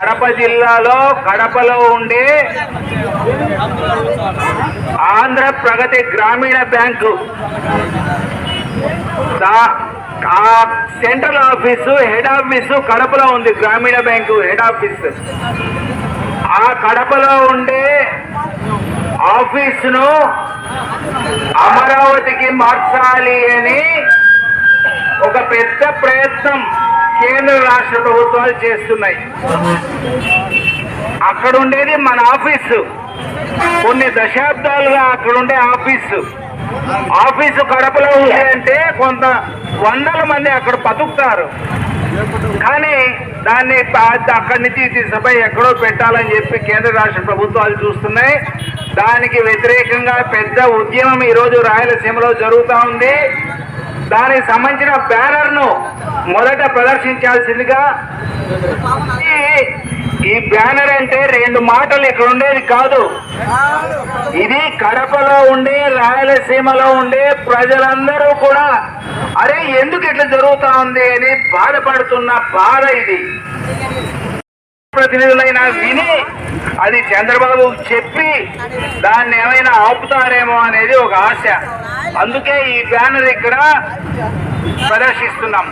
కడప జిల్లాలో కడపలో ఉండే ఆంధ్ర ప్రగతి గ్రామీణ బ్యాంకు. ఆ సెంట్రల్ ఆఫీసు హెడ్ ఆఫీసు కడపలో ఉంది గ్రామీణ బ్యాంకు హెడ్ ఆఫీస్. ఆ కడపలో ఉండే ఆఫీసును అమరావతికి మార్చాలి అని ఒక పెద్ద ప్రయత్నం. కేంద్ర రాష్ట్ర ప్రభుత్వాలు చేస్తున్నాయి. అక్కడ ఉండేది మన ఆఫీసు. కొన్ని దశాబ్దాలుగా అక్కడ ఉండే ఆఫీసు. ఆఫీసు కడపలో ఉంది అంటే కొంత వందల మంది అక్కడ బతుకుతారు. కానీ దాన్ని అక్కడి నుంచి తీసుకుపోయి ఎక్కడో పెట్టాలని చెప్పి కేంద్ర రాష్ట్ర ప్రభుత్వాలు చూస్తున్నాయి. దానికి వ్యతిరేకంగా పెద్ద ఉద్యమం ఈరోజు రాయలసీమలో జరుగుతూ ఉంది. దానికి సంబంధించిన బ్యానర్ను మొదట ప్రదర్శించాల్సిందిగా ఈ- బ్యానర్ అంటే రెండు మాటలు ఇక్కడ ఉండేది కాదు. ఇది కడపలో ఉండే రాయలసీమలో ఉండే ప్రజలందరూ కూడా అరే ఎందుకు ఇట్లా జరుగుతా ఉంది అని బాధపడుతున్న బాధ ఇది. ప్రతినిధులైనా విని అది చంద్రబాబు చెప్పి దాన్ని ఏమైనా ఆపుతారేమో అనేది ఒక ఆశ. అందుకే ఈ బ్యానర్ ఇక్కడ ప్రదర్శిస్తున్నాం.